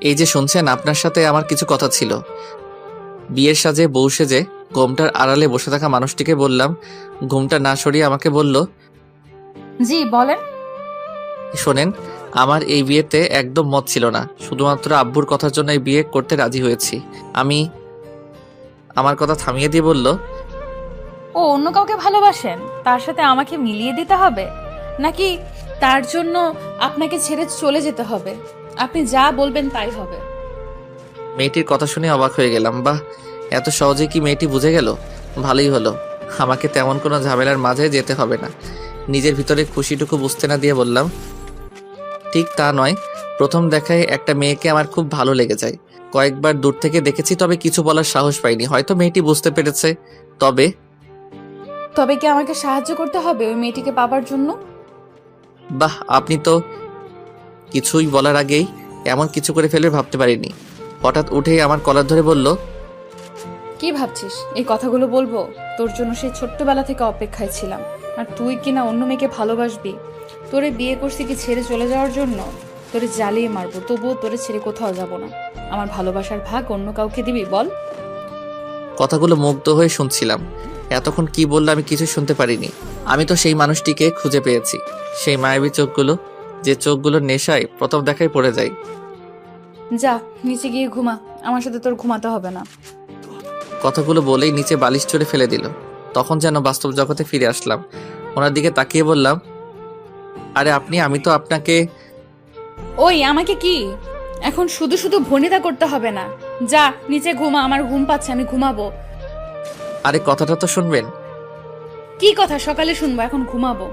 এই যে শুনছেন আপনার সাথে আমার কিছু কথা ছিল। বিয়ের সাজে বউ সেজে ঘোমটার আড়ালে বসে থাকা মানুষটিকে বললাম ঘুমটা না সরিয়ে আমাকে বলল জি বলেন। শোনেন আমার এই বিয়েতে একদম মত ছিল না। শুধুমাত্র আব্বুর কথার জন্য এই বিয়ে করতে রাজি হয়েছি। আমি আমার কথা থামিয়ে দিয়ে বলল ও অন্য কাউকে ভালোবাসেন? তার সাথে আমাকে মিলিয়ে দিতে হবে? নাকি তার জন্য আপনাকে ছেড়ে চলে যেতে হবে? আপনি যা বলবেন তাই হবে। মেয়েটির কথা শুনে অবাক হয়ে গেলাম বাহ এত সহজে কি মেয়েটি বুঝে গেল? ভালোই হলো। আমাকে তেমন কোনো ঝামেলার মাঝে যেতে হবে না। নিজের ভিতরে খুশিটুকু বুঝতে না দিয়ে বললাম ঠিক তা নয়। প্রথম দেখায় একটা মেয়েকে আমার খুব ভালো লেগে যায়। কয়েকবার দূর থেকে দেখেছি তবে কিছু বলার সাহস পাইনি। হয়তো মেয়েটি বুঝতে পেরেছে। তবে? তবে কি আমাকে সাহায্য করতে হবে ওই মেয়েটিকে পাবার জন্য? বাহ আপনি তো কিছুই বলার আগেই এমন কিছু করে ফেলবে ভাবতে পারিনি। হঠাৎ উঠেই আমার কলার ধরে বলল কি ভাবছিস? এই কথাগুলো বলব? তোর জন্য সেই ছোট্টবেলা থেকে অপেক্ষায় ছিলাম। আর তুই কি না অন্য মেয়েকে ভালোবাসবি? তোরে বিয়ে করছি কি ছেড়ে চলে যাওয়ার জন্য? তোরে জ্বালিয়ে মারবো তবুও তোরে ছেড়ে কোথাও যাব না। আমার ভালোবাসার ভাগ অন্য কাউকে দিবি বল? কথাগুলো মুগ্ধ হয়ে শুনছিলাম। এতক্ষণ কি বলল আমি কিছু শুনতে পারিনি। আমি তো সেই মানুষটিকে খুঁজে পেয়েছি। সেই মায়াবী চোখগুলো যে চোখগুলো নেশায় প্রথম দেখায় পড়ে যায়। যা নিচে গিয়ে ঘুমা। আমার সাথে তোর ঘুমাতে হবে না। কথাগুলো বলেই নিচে বালিশ চড়ে ফেলে দিল। তখন যেন বাস্তব জগতে ফিরে আসলাম। ওনার দিকে তাকিয়ে বললাম আরে আপনি আমি তো আপনাকে ওই আমাকে কি? এখন শুধু শুধু ভনিতা করতে হবে না। যা নিচে ঘুমা আমার ঘুম পাচ্ছে আমি ঘুমাবো। আরে কথাটা তো শুনবেন। কি কথা? সকালে শুনব, এখন ঘুমাবো।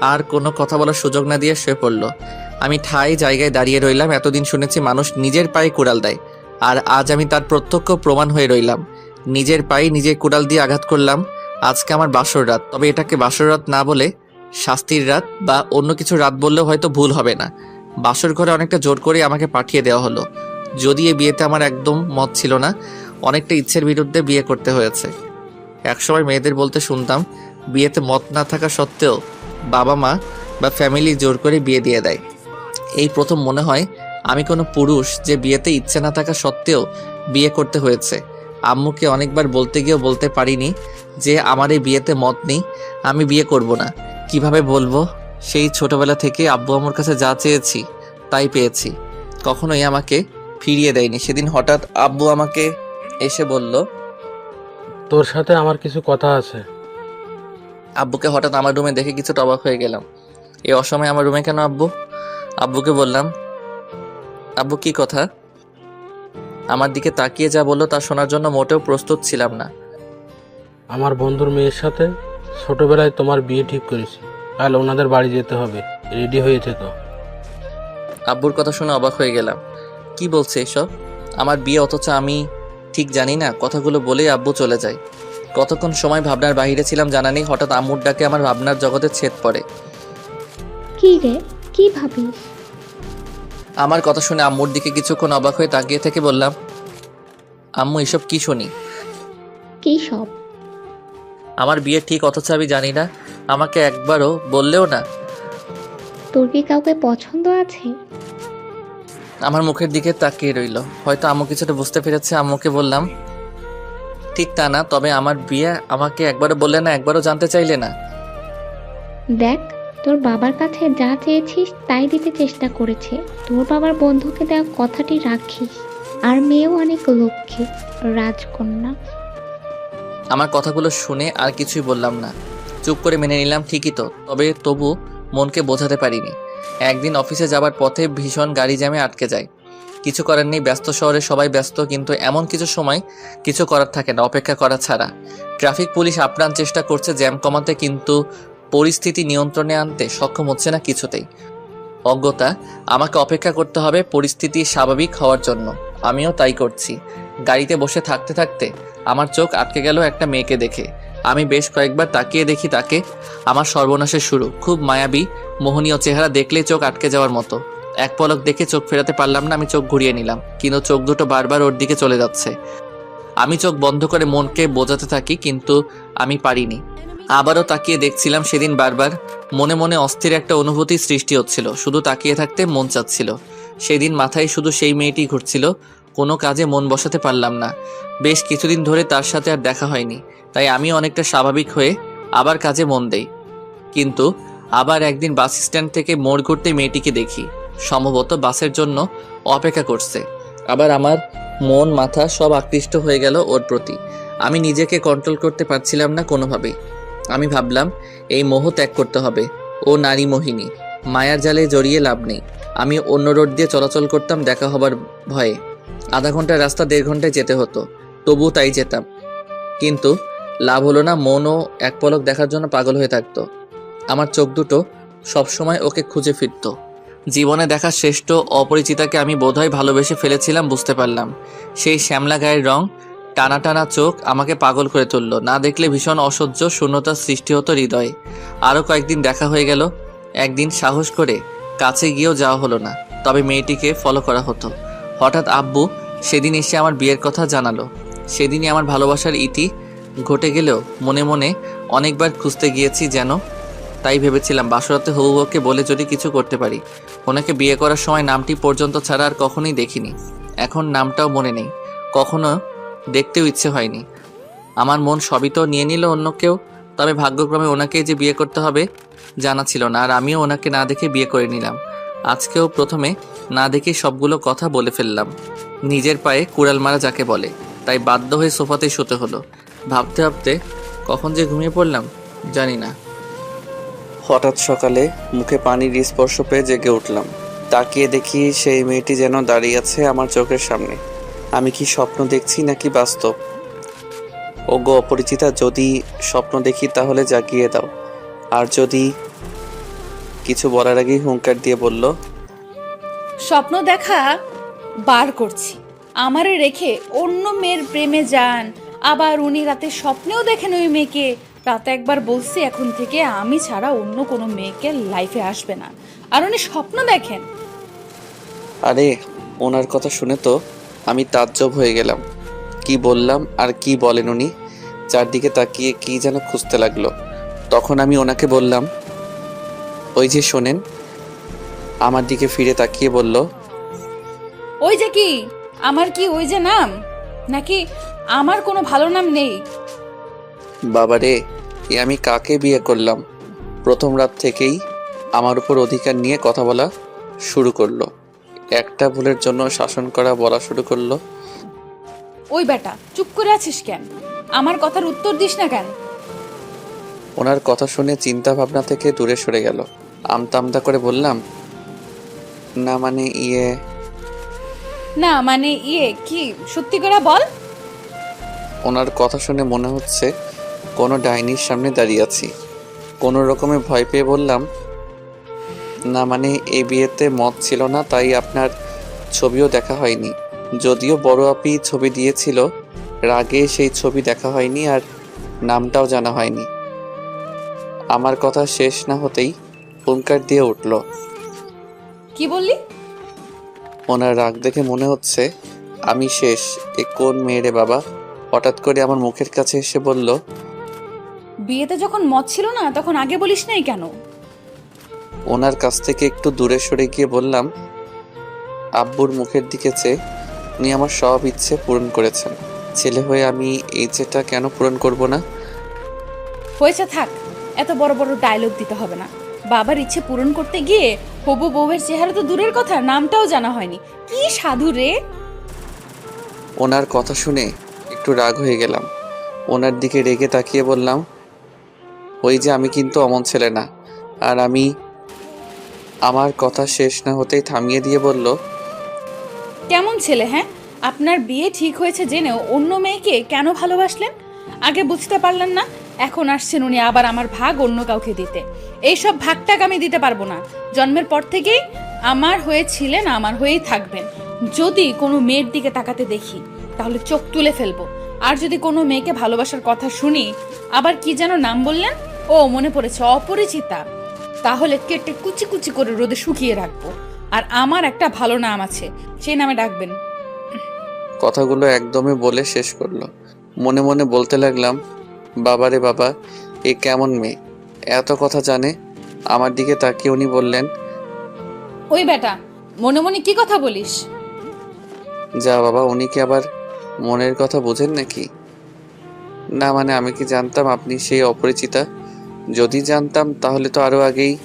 আর কোনো কথা বলার সুযোগ না দিয়ে শুয়ে পড়ল। আমি ঠাই জায়গায় দাঁড়িয়ে রইলাম, এতদিন শুনেছি মানুষ নিজের পায়ে কুড়াল দেয়। আর আজ আমি তার প্রত্যক্ষ প্রমাণ হয়ে রইলাম। নিজের পায়ে নিজে কুড়াল দিয়ে আঘাত করলাম। আজকে আমার বাসর রাত। তবে এটাকে বাসর রাত না বলে শাস্তির রাত বা অন্য কিছু রাত বললেও হয়তো ভুল হবে না। বাসর ঘরে অনেকটা জোর করে আমাকে পাঠিয়ে দেওয়া হলো। যদি এ বিয়েতে আমার একদম মত ছিল না, অনেকটা ইচ্ছের বিরুদ্ধে বিয়ে করতে হয়েছে। একসময় মেয়েদের বলতে শুনতাম, বিয়েতে মত না থাকা সত্ত্বেও বাবা মা বা ফ্যামিলি জোর করে বিয়ে দিয়ে দেয়। এই প্রথম মনে হয়, আমি কোনো পুরুষ যে বিয়েতে ইচ্ছে না থাকা সত্ত্বেও বিয়ে করতে হয়েছে। আম্মুকে অনেকবার বলতে গিয়েও বলতে পারিনি যে, আমার এই বিয়েতে মত নেই, আমি বিয়ে করব না। কীভাবে বলব? সেই ছোটবেলা থেকে আব্বু আমার কাছে যা চেয়েছি, তাই পেয়েছি। কখনোই আমাকে ফিরিয়ে দেয়নি। সেদিন হঠাৎ আব্বু আমাকে এসে বলল তোর সাথে আমার কিছু কথা আছে। আব্বুকে হঠাৎ আমার রুমে দেখে কিছুটা অবাক হয়ে গেলাম। এই অসময়ে আমার রুমে কেন আব্বু? আব্বুকে বললাম আব্বু কি কথা? আমার দিকে তাকিয়ে যা বলল তা শোনার জন্য মোটেও প্রস্তুত ছিলাম না। আমার বন্ধুর মেয়ের সাথে ছোটবেলায় তোমার বিয়ে ঠিক করেছি। কাল ওনাদের বাড়ি যেতে হবে। রেডি হয়ে থেকো। আব্বুর কথা শুনে অবাক হয়ে গেলাম। কি বলছে এসব? আমার বিয়ে অথচ আমি ঠিক জানি না কথাগুলো বলেই আব্বু চলে যায়। কতক্ষণ সময় ভাবনার বাইরে ছিলাম জানা নেই হঠাৎ আম্মুর ডাকে আমার ভাবনার জগতে ছেদ পড়ে। কি রে কি ভাবিস? আমার কথা শুনে আম্মুর দিকে কিছুক্ষণ অবাক হয়ে তাকিয়ে থেকে বললাম আম্মু এসব কি শুনি? কি সব? আমার বিয়ে ঠিক অথচ আমি জানি না আমাকে একবারও বললেও না। তোর কি কাউকে পছন্দ আছে? আমার মুখের দিকে তাকিয়ে রইল। হয়তো আম্মু কিছুটা বুঝতে পেরেছে আম্মুকে বললাম ঠিক তা না তবে আমার বিয়ে আমাকে একবারও বললে না একবারও জানতে চাইলে না। দেখ তোর বাবার কাছে যা চেয়েছিস তাই দিতে চেষ্টা করেছে। তোর বাবার বন্ধুকে দেওয়া কথাটি রাখিস। আর মেয়েও অনেক লক্ষ্মী রাজকন্যা। আমার কথাগুলো শুনে আর কিছুই বললাম না। চুপ করে মেনে নিলাম ঠিকই তো তবে তবু মনকে বোঝাতে পারিনি। একদিন অফিসে যাবার পথে ভীষণ গাড়ি জ্যামে আটকে যায়। কিছু করার নেই, ব্যস্ত শহরে সবাই ব্যস্ত, কিন্তু এমন কিছু সময় কিছু করার থাকে না, অপেক্ষা করা ছাড়া। ট্রাফিক পুলিশ আপ্রাণ চেষ্টা করছে জ্যাম কমাতে, কিন্তু পরিস্থিতি নিয়ন্ত্রণে আনতে সক্ষম হচ্ছে না কিছুতেই। অজ্ঞতা, আমাকে অপেক্ষা করতে হবে, পরিস্থিতি স্বাভাবিক হওয়ার জন্য। আমিও তাই করছি। গাড়িতে বসে থাকতে থাকতে আমার চোখ আটকে গেল একটা মেয়েকে দেখে। আমি বেশ কয়েকবার তাকিয়ে দেখি তাকে। আমার সর্বনাশের শুরু। খুব মায়াবী, মোহনীয় চেহারা দেখলেই চোখ আটকে যাওয়ার মতো। এক পলক দেখে চোখ ফেরাতে পারলাম না, আমি চোখ ঘুরিয়ে নিলাম। কিন্তু চোখ দুটো বারবার ওর দিকে চলে যাচ্ছে। আমি চোখ বন্ধ করে মনকে বোঝাতে থাকি, কিন্তু আমি পারিনি। আবারও তাকিয়ে দেখছিলাম সেদিন বারবার। মনে মনে অস্থির একটা অনুভূতি সৃষ্টি হচ্ছিল। শুধু তাকিয়ে থাকতে মন চাচ্ছিল। সেদিন মাথায় শুধু সেই মেয়েটি ঘুরছিল। কোনো কাজে মন বসাতে পারলাম না। বেশ কিছুদিন ধরে তার সাথে আর দেখা হয়নি, তাই আমি অনেকটা স্বাভাবিক হয়ে আবার কাজে মন দেই। কিন্তু আবার একদিন বাস স্ট্যান্ড থেকে মোড় ঘুরতে মেয়েটিকে দেখি, সম্ভবত বাসের জন্য অপেক্ষা করছে। আবার আমার মন, মাথা সব আকৃষ্ট হয়ে গেল ওর প্রতি। আমি নিজেকে কন্ট্রোল করতে পারছিলাম না কোনোভাবেই। আমি ভাবলাম, এই মোহ ত্যাগ করতে হবে। ও নারী মোহিনী, মায়ার জালে জড়িয়ে লাভ নেই। আমি অন্য রোড দিয়ে চলাচল করতাম দেখা হবার ভয়ে। আধা ঘণ্টার রাস্তা দেড় ঘন্টায় যেতে হতো তবু তাই যেতাম। কিন্তু লাভ হলো না মনও এক পলক দেখার জন্য পাগল হয়ে থাকতো। আমার চোখ দুটো সবসময় ওকে খুঁজে ফিরত। জীবনে দেখা শ্রেষ্ঠ অপরিচিতাকে আমি বোধহয় ভালোবেসে ফেলেছিলাম, বুঝতে পারলাম। সেই শ্যামলা গায়ের রং, টানা টানা চোখ আমাকে পাগল করে তুললো। না দেখলে ভীষণ অসহ্য শূন্যতার সৃষ্টি হতো হৃদয়ে। আরও কয়েকদিন দেখা হয়ে গেল। একদিন সাহস করে কাছে গিয়েও যাওয়া হলো না। তবে মেয়েটিকে ফলো করা হতো। হঠাৎ আব্বু সেদিন এসে আমার বিয়ের কথা জানালো। সেদিনই আমার ভালোবাসার ইতি ঘটে গেলেও মনে মনে অনেকবার খুঁজতে গিয়েছি যেন তাই ভেবেছিলাম বাসরাতে হবু বউকে বলে যদি কিছু করতে পারি। ওনাকে বিয়ে করার সময় নামটি পর্যন্ত ছাড়া আর কখনোই দেখিনি। এখন নামটাও মনে নেই। কখনো দেখতেও ইচ্ছে হয়নি। আমার মন সবই তো নিয়ে নিল অন্য কেউ, তবে ভাগ্যক্রমে ওনাকে যে বিয়ে করতে হবে জানা ছিল না, আর আমিও ওনাকে না দেখে বিয়ে করে নিলাম। আজকেও প্রথমে না দেখে সবগুলো কথা বলে ফেললাম। নিজের পায়ে কুড়াল মারা যাকে বলে। তাই বাধ্য হয়ে সোফাতে শুতে হলো। ভাবতে ভাবতে কখন যে ঘুমিয়ে পড়লাম জানি না। হঠাৎ সকালে মুখে পানির স্পর্শ পেয়ে জেগে উঠলাম। তাকিয়ে দেখি সেই মেয়েটি যেন দাঁড়িয়ে আছে আমার চোখের সামনে। আমি কি স্বপ্ন দেখছি নাকি বাস্তব? ও গো অপরিচিতা যদি স্বপ্ন দেখি তাহলে জাগিয়ে দাও। আর যদি কিছু বলার আগেই হুঙ্কার দিয়ে বলল স্বপ্ন দেখা বার করছি। আমারে রেখে অন্য মেয়ের প্রেমে যান। আবার উনি রাতে স্বপ্নেও দেখেন ওই মেয়েকে। রাতে একবার বলছি, এখন থেকে আমি ছাড়া অন্য কোনো মেয়েকে লাইফে আসবে না। আর উনি স্বপ্ন দেখেন। আরে, ওনার কথা শুনে তো আমি তাজ্জব হয়ে গেলাম। কি বললাম আর কি বলেন উনি? চারদিকে তাকিয়ে কি যেন খুঁজতে লাগল। তখন আমি ওনাকে বললাম, ওই যে শোনেন। আমার দিকে ফিরে তাকিয়ে বলল ওই যে কি? আমার কি ওই যে নাম? নাকি আমার কোনো ভালো নাম নেই? বাবারে এ আমি কাকে বিয়ে করলাম? প্রথম রাত থেকেই আমার উপর অধিকার নিয়ে কথা বলা শুরু করল। একটা ভুলের জন্য শাসন করা বলা শুরু করল। ওই বেটা চুপ করে আছিস কেন? আমার কথার উত্তর দিস না কেন? ওনার কথা শুনে চিন্তা ভাবনা থেকে দূরে সরে গেল। আমতা আমতা করে বললাম না মানে ইয়ে না মানে ইয়ে কি সত্যি করে বল। ওনার কথা শুনে মনে হচ্ছে কোনো ডাইনির সামনে দাঁড়িয়ে আছি। কোনো রকমে ভয় পেয়ে বললাম না মানে এই বিয়েতে মত ছিল না তাই আপনার ছবিও দেখা হয়নি। যদিও বড় আপি ছবি দিয়েছিল রাগে সেই ছবি দেখা হয়নি আর নামটাও জানা হয়নি। আমার কথা শেষ না হতেই হুঙ্কার দিয়ে উঠল। কি বললি? ওনার রাগ দেখে মনে হচ্ছে আমি শেষ। এ কোন মেয়ে রে বাবা? হঠাৎ করে আমার মুখের কাছে এসে বলল বিয়েতে যখন মত ছিল না তখন আগে বলিস নাই কেন? ওনার কাছ থেকে একটু দূরে সরে গিয়ে বললাম আব্বুর মুখের দিকে চেয়ে উনি আমার সব ইচ্ছে পূরণ করেছেন। ছেলে হয়ে আমি এই ইচ্ছেটা কেন পূরণ করব না? হয়েছে থাক এত বড় বড় ডায়লগ দিতে হবে না। বাবার ইচ্ছে পূরণ করতে গিয়ে হবু বউয়ের চেহারা তো দূরের কথা নামটাও জানা হয়নি। কি সাধু রে? ওনার কথা শুনে একটু রাগ হয়ে গেলাম। ওনার দিকে রেগে তাকিয়ে বললাম ওই যে আমি কিন্তু অমন ছেলে না। আর আমি আমার কথা শেষ না হতেই থামিয়ে দিয়ে বলল কেমন ছেলে হ্যাঁ? আপনার বিয়ে ঠিক হয়েছে জেনেও অন্য মেয়েকে কেন ভালোবাসলেন? আগে বুঝতে পারলেন না এখন আসছেন উনি আবার আমার ভাগ অন্য কাউকে দিতে। এইসব ভাগটাক আমি দিতে পারব না। জন্মের পর থেকেই আমার হয়ে ছিলেন, আমার হয়েই থাকবেন। যদি কোনো মেয়ের দিকে তাকাতে দেখি, তাহলে চোখ তুলে ফেলব। আর যদি কোনো মেয়েকে ভালোবাসার কথা শুনি, আবার কি যেন নাম বললেন? ও, মনে পড়েছে, অপরিচিতা। তাহলে কেটে কুচি কুচি করে রোদে শুকিয়ে রাখব। আর আমার একটা ভালো নাম আছে, সেই নামে ডাকবেন। কথাগুলো একদমই বলে শেষ করল। মনে মনে বলতে লাগলাম বাবারে বাবা এ কেমন মেয়ে? এত কথা জানে আমার দিকে তাকিয়ে উনি বললেন ওই বেটা মনে মনে কি কথা বলিস? যা বাবা উনি কি আবার মনের কথা বোঝেন নাকি? না মানে আমি কি জানতাম আপনি সেই অপরিচিতা? যদি জানতাম তাহলে তো আরও আগেই।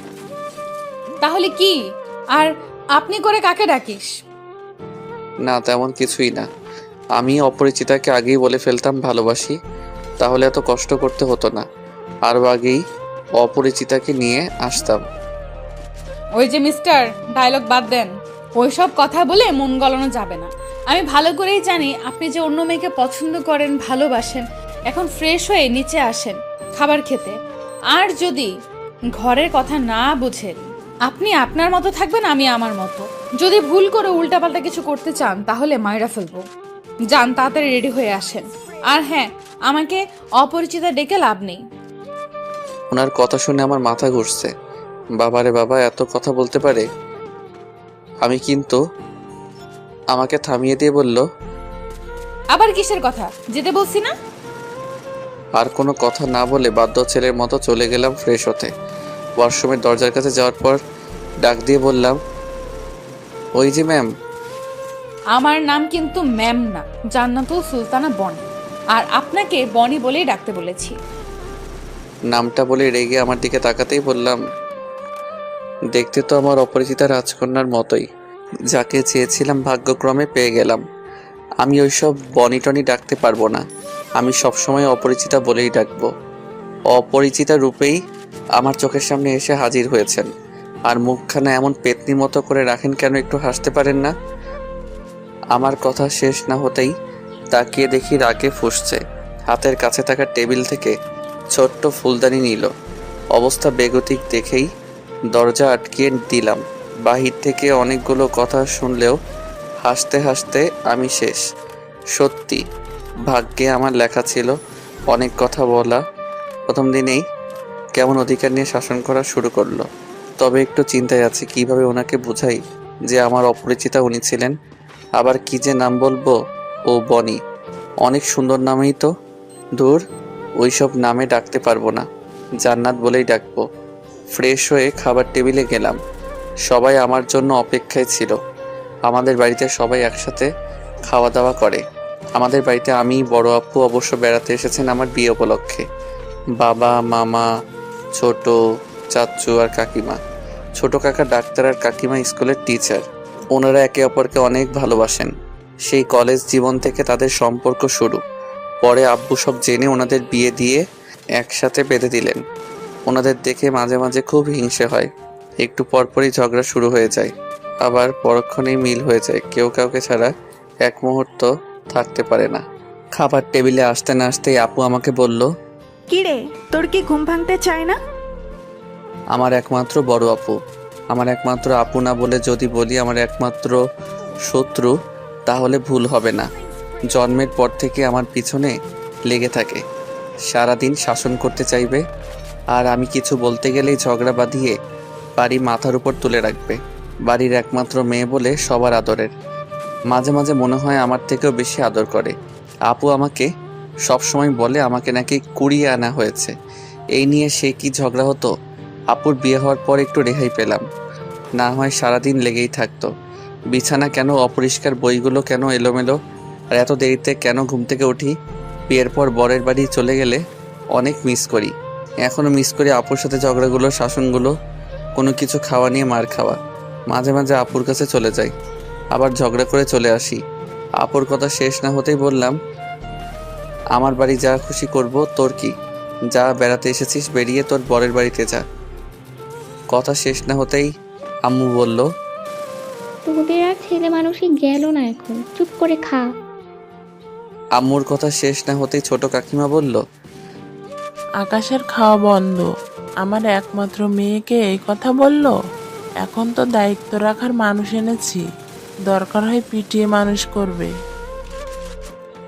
তাহলে কি? আর আপনি করে কাকে ডাকিস? না তেমন কিছুই না। আমি অপরিচিতাকে আগেই বলে ফেলতাম ভালোবাসি। তাহলে এত কষ্ট করতে হতো না। আরও আগেই অপরিচিতাকে নিয়ে আসতাম। ওই যে মিস্টার ডায়লগ বাদ দেন। ওইসব কথা বলে মন গলানো যাবে না। আমি ভালো করেই জানি আপনি যে অন্য মেয়েকে পছন্দ করেন, ভালোবাসেন, এখন ফ্রেশ হয়ে নিচে আসেন খাবার খেতে। আর যদি ঘরের কথা না বুঝেন, আপনি আপনার মতো থাকবেন, আমি আমার মতো। যদি ভুল করে উল্টাপাল্টা কিছু করতে চান, তাহলে মায়েরা ফেলব। যান, তাড়াতাড়ি রেডি হয়ে আসেন। আর হ্যাঁ আমাকে অপরিচিতা ডেকে লাভ নেই। ওনার কথা শুনে আমার মাথা ঘুরছে। বাবারে বাবা এত কথা বলতে পারে? আমি কিন্তু আমাকে থামিয়ে দিয়ে বলল আবার কিসের কথা? যেতে বলছি না? আর কোনো কথা না বলে বাধ্য ছেলের মতো চলে গেলাম ফ্রেশ হতে। ওয়াশরুমের দরজার কাছে যাওয়ার পর ডাক দিয়ে বললাম ওই যে ম্যাম। আমার নাম কিন্তু ম্যাম না জান্নাতুল সুলতানা বনি। আর আপনাকে বনি বলেই ডাকতে বলেছি। নামটা বলে রেগে আমার দিকে তাকাতেই বললাম, দেখতে তো আমার অপরিচিতা রাজকন্যার মতোই। যাকে চেয়েছিলাম ভাগ্যক্রমে পেয়ে গেলাম। আমি ওইসব বনি টনি ডাকতে পারব না। আমি সবসময় অপরিচিতা বলেই ডাকবো। অপরিচিতা রূপেই আমার চোখের সামনে এসে হাজির হয়েছেন। আর মুখখানা এমন পেতনি মতো করে রাখেন কেন একটু হাসতে পারেন না? আমার কথা শেষ না হতেই তাকিয়ে দেখি রাগে ফুসছে। হাতের কাছে থাকা টেবিল থেকে ছোট্ট ফুলদানি নিল। অবস্থা বেগতিক দেখেই দরজা আটকিয়ে দিলাম। বাহির থেকে অনেকগুলো কথা শুনলেও হাসতে হাসতে আমি শেষ। সত্যি, ভাগ্যে আমার লেখা ছিল অনেক কথা বলা। প্রথম দিনেই কেমন অধিকার নিয়ে শাসন করা শুরু করল। তবে একটু চিন্তায় আছি, কীভাবে ওনাকে বুঝাই যে আমার অপরিচিতা উনি ছিলেন? আবার কি যে নাম বলব? ও বনি। অনেক সুন্দর নামেই তো। দূর, ওইসব নামে ডাকতে পারব না। জান্নাত বলেই ডাকবো। ফ্রেশ হয়ে খাবার টেবিলে গেলাম। সবাই আমার জন্য অপেক্ষায় ছিল। আমাদের বাড়িতে সবাই একসাথে খাওয়া দাওয়া করে। আমাদের বাড়িতে আমি বড় আপু অবশ্য বেড়াতে এসেছেন আমার বিয়ে উপলক্ষে। বাবা, মামা, ছোট, চাচু আর কাকিমা। ছোট কাকা ডাক্তার আর কাকিমা স্কুলের টিচার। ওনারা একে অপরকে অনেক ভালোবাসেন। সেই কলেজ জীবন থেকে তাদের সম্পর্ক শুরু। পরে আব্বু সব জেনে ওনাদের বিয়ে দিয়ে একসাথে বেঁধে দিলেন। ওনাদের দেখে মাঝে মাঝে খুব হিংসে হয়। একটু পরপরই ঝগড়া শুরু হয়ে যায়। আবার পরক্ষণেই মিল হয়ে যায়। কেউ কাউকে ছাড়া এক মুহূর্ত থাকতে পারে না। খাবার টেবিলে আসতে না আসতেই আপু আমাকে বলল কিরে তোর কি ঘুম ভাঙতে চায় না? আমার একমাত্র বড় আপু। আমার একমাত্র আপু না বলে যদি বলি আমার একমাত্র শত্রু তাহলে ভুল হবে না। জন্মের পর থেকে আমার পিছনে লেগে থাকে। সারাদিন শাসন করতে চাইবে, আর আমি কিছু বলতে গেলেই ঝগড়া বাঁধিয়ে বাড়ি মাথার উপর তুলে রাখবে। বাড়ির একমাত্র মেয়ে বলে সবার আদরের। মাঝে মাঝে মনে হয় আমার থেকেও বেশি আদর করে। আপু আমাকে সবসময় বলে আমাকে নাকি কুড়িয়ে আনা হয়েছে। এই নিয়ে সে কি ঝগড়া হতো? আপুর বিয়ে হওয়ার পর একটু রেহাই পেলাম। না হয় সারাদিন লেগেই থাকতো। বিছানা কেন, অপরিষ্কার বইগুলো কেন এলোমেলো? আর এত দেরিতে কেন ঘুম থেকে উঠি? বিয়ের পর বরের বাড়ি চলে গেলে অনেক মিস করি। এখনও মিস করি আপুর সাথে ঝগড়াগুলো, শাসনগুলো, কোনো কিছু খাওয়া নিয়ে মার খাওয়া। মাঝে মাঝে আপুর কাছে চলে যাই, আবার ঝগড়া করে চলে আসি। আপুর কথা শেষ না হতেই বললাম, আমার বাড়ি যা খুশি করব, তোর কি? যা বেড়াতে এসেছিস, বেরিয়ে তোর বরের বাড়িতে যা। কথা শেষ না হতেই আম্মু বলল তোদের আর ছেলে মানুষই গেল না এখন। চুপ করে খা। আম্মুর কথা শেষ না হতেই ছোট কাকিমা বলল আকাশের খাওয়া বন্ধ। আমার একমাত্র মেয়েকে এই কথা বলল? এখন তো দায়িত্ব রাখার মানুষ এনেছি। দরকার হয় পিটিয়ে মানুষ করবে।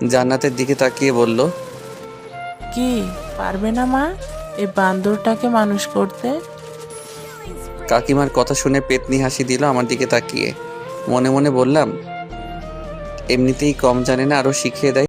জান্নাতের দিকে তাকিয়ে বলল কি পারবে না মা এই বান্দরটাকে মানুষ করতে? কাকিমার কথা শুনে পেতনি হাসি দিল আমার দিকে তাকিয়ে। মনে মনে বললাম এমনিতেই কম জানে না আরও শিখিয়ে দেয়।